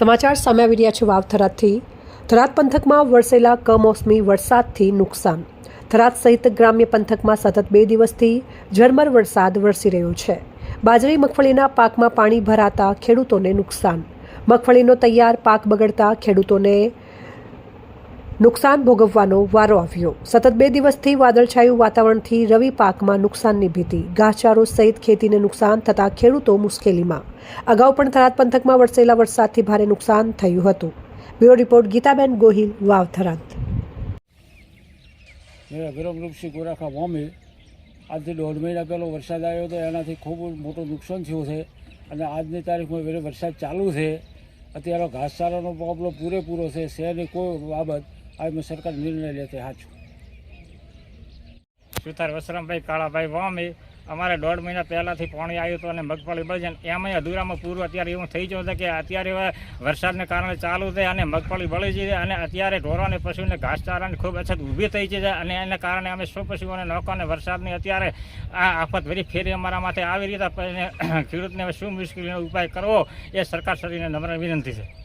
સમાચાર સામે આવી રહ્યા છે વાવ થરાદથી. થરાદ પંથકમાં વરસેલા કમોસમી વરસાદથી નુકસાન. થરાદ સહિત ગ્રામ્ય પંથકમાં સતત બે દિવસથી ઝરમર વરસાદ વરસી રહ્યો છે. બાજરી, મગફળીના પાકમાં પાણી ભરાતા ખેડૂતોને નુકસાન. મગફળીનો તૈયાર પાક બગડતા ખેડૂતોને નુકસાન ભોગવવાનો વારો આવ્યો. સતત બે દિવસથી વાદળછાયું વાતાવરણથી રવિ પાકમાં નુકસાનની ભીતિ. ઘાસચારો સહિત ખેતીને નુકસાન થતાં ખેડૂતો મુશ્કેલીમાં. અગાઉ પણ થરાદ પંથકમાં વરસેલા વરસાદથી ભારે નુકસાન થયું હતું. Bureau report Geetaben Gohil, Vav Tharad. ગોરાખા વોમે આજથી દોઢ મહિના પહેલો વરસાદ આવ્યો હતો. એનાથી ખૂબ મોટું નુકસાન થયું છે અને આજની તારીખમાં વેરે વરસાદ ચાલુ છે. અત્યારે ઘાસચારાનો પ્રોબ્લેમ પૂરેપૂરો છે. શહેરની કોઈ બાબત આજમાં સરકાર નિર્ણય લેતી સાચું. સુથાર વસરામભાઈ, કાળાભાઈ વામે અમારે દોઢ મહિના પહેલાંથી પાણી આવ્યું હતું અને મગફળી બળી જાય એમાંય અધૂરામાં પૂરું અત્યારે એવું થઈ ગયું હતું કે અત્યારે વરસાદને કારણે ચાલુ છે અને મગફળી બળી છે અને અત્યારે ઢોરોને પશુને ઘાસચારાની ખૂબ અછત ઊભી થઈ છે અને એના કારણે અમે શું પશુઓને નોકોને વરસાદની અત્યારે આ આફત વરી ફેરી અમારા માથે આવી રીતે ખેડૂતને હવે શું મુશ્કેલીનો ઉપાય કરવો એ સરકાર શ્રીને નમ્ર વિનંતી છે.